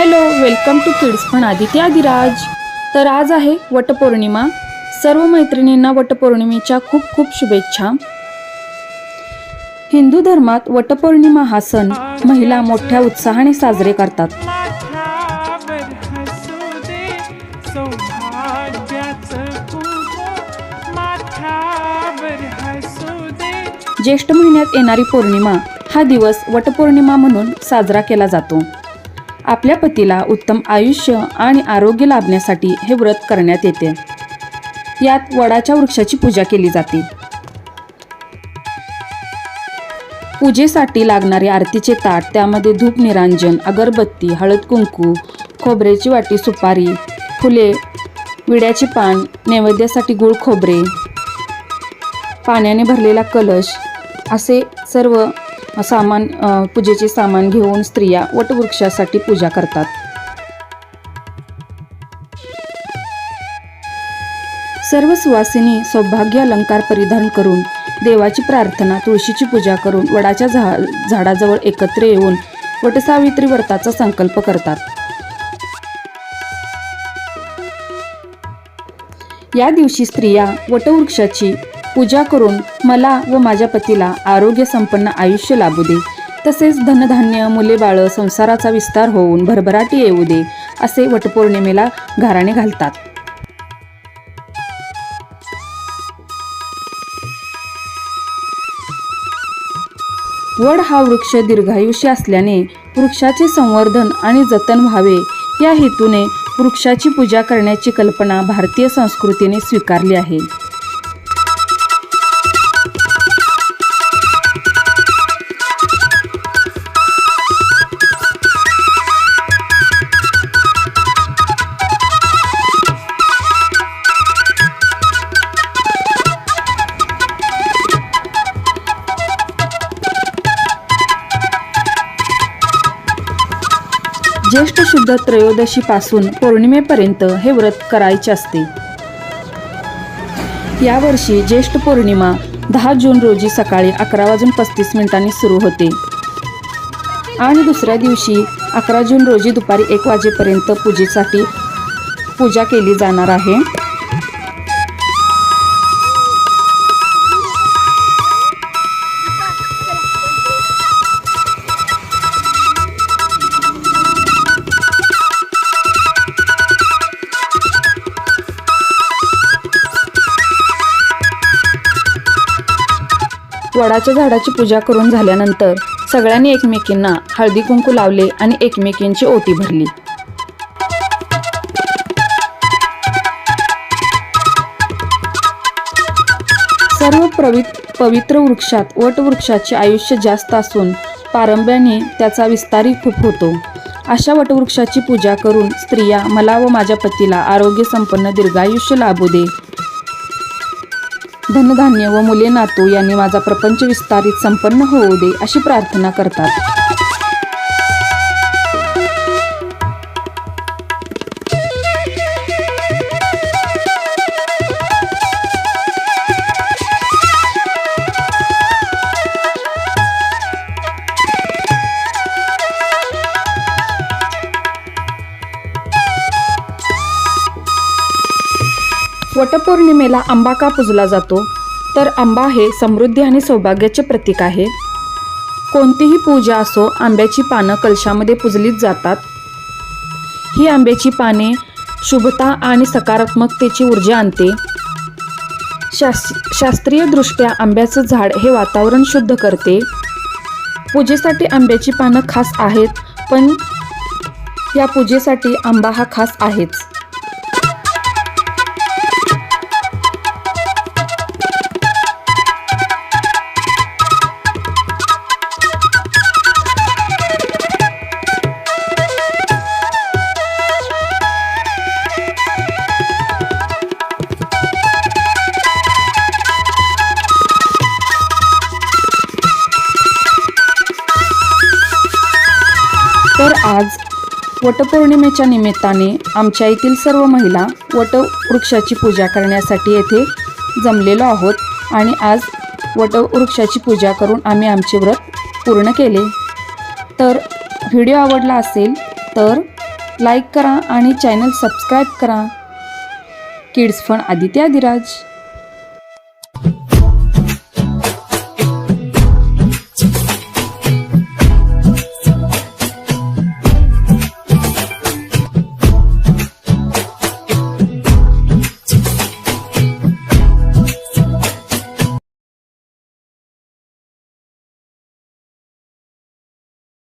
Hello welcome to kids पण आदित्य आदिराज. तर आज आहे वटपौर्णिमा. सर्व मैत्रिणींना वटपौर्णिमेच्या खूप खूप शुभेच्छा. हिंदू धर्मात वटपौर्णिमा हा सण महिला मोठ्या उत्साहाने साजरे करतात. ज्येष्ठ महिन्यात येणारी पौर्णिमा हा दिवस वटपौर्णिमा म्हणून साजरा केला जातो. आपल्या पतीला उत्तम आयुष्य आणि आरोग्य लाभण्यासाठी हे व्रत करण्यात येते. यात वडाच्या वृक्षाची पूजा केली जाते. पूजेसाठी लागणारे आरतीचे ताट त्यामध्ये धूप निरांजन अगरबत्ती हळद कुंकू खोबऱ्याची वाटी सुपारी फुले विड्याचे पान नैवेद्यासाठी गुळ खोबरे पाण्याने भरलेला कलश असे सर्व सामान पूजेचे सामान घेऊन स्त्रिया वटवृक्षासाठी पूजा करतात. सर्व सुवासिनी सौभाग्य अलंकार परिधान करून देवाची प्रार्थना तुळशीची पूजा करून वडाच्या झा झाडाजवळ एकत्र येऊन वटसावित्री व्रताचा संकल्प करतात. या दिवशी स्त्रिया वटवृक्षाची पूजा करून मला व माझ्या पतीला आरोग्य संपन्न आयुष्य लाभू दे. तसेच धनधान्य मुले बाळ संसाराचा विस्तार होऊन भरभराटी येऊ दे असे वटपौर्णिमेला घराणे घालतात. वड हा वृक्ष दीर्घायुष्य असल्याने वृक्षाचे संवर्धन आणि जतन व्हावे या हेतूने वृक्षाची पूजा करण्याची कल्पना भारतीय संस्कृतीने स्वीकारली आहे. ज्येष्ठ शुद्ध त्रयोदशीपासून पौर्णिमेपर्यंत हे व्रत करायचे असते. यावर्षी ज्येष्ठ पौर्णिमा दहा जून रोजी सकाळी अकरा वाजून पस्तीस मिनिटांनी सुरू होते. आणि दुसऱ्या दिवशी अकरा जून रोजी दुपारी एक वाजेपर्यंत पूजेसाठी पूजा केली जाणार आहे. वडाच्या झाडाची पूजा करून झाल्यानंतर सगळ्यांनी एकमेकींना हळदी कुंकू लावले आणि एकमेकींची ओटी भरली. सर्व प्रवि पवित्र वृक्षात वटवृक्षाचे आयुष्य जास्त असून पारंब्याने त्याचा विस्तारही खूप होतो. अशा वटवृक्षाची पूजा करून स्त्रिया मला व माझ्या पतीला आरोग्य संपन्न दीर्घायुष्य लाभू दे. धनधान्य व मुले नातू यांनी माझा प्रपंच विस्तारित संपन्न होऊ दे अशी प्रार्थना करतात. वटपौर्णिमेला आंबा का पुजला जातो? तर आंबा हे समृद्धी आणि सौभाग्याचे प्रतीक आहे. कोणतीही पूजा असो आंब्याची पानं कलशामध्ये पुजलीच जातात. ही आंब्याची पाने शुभता आणि सकारात्मकतेची ऊर्जा आणते. शास शास्त्रीयदृष्ट्या आंब्याचं झाड हे वातावरण शुद्ध करते. पूजेसाठी आंब्याची पानं खास आहेत पण या पूजेसाठी आंबा हा खास आहेच. आज वटपौर्णिमेच्या निमित्ताने आमच्या येथील सर्व महिला वटवृक्षाची पूजा करण्यासाठी येथे जमलेलो आहोत आणि आज वटवृक्षाची पूजा करून आम्ही आमचे व्रत पूर्ण केले. तर व्हिडिओ आवडला असेल तर लाईक करा आणि चॅनल सबस्क्राईब करा. Kids fun Aditya Adiraj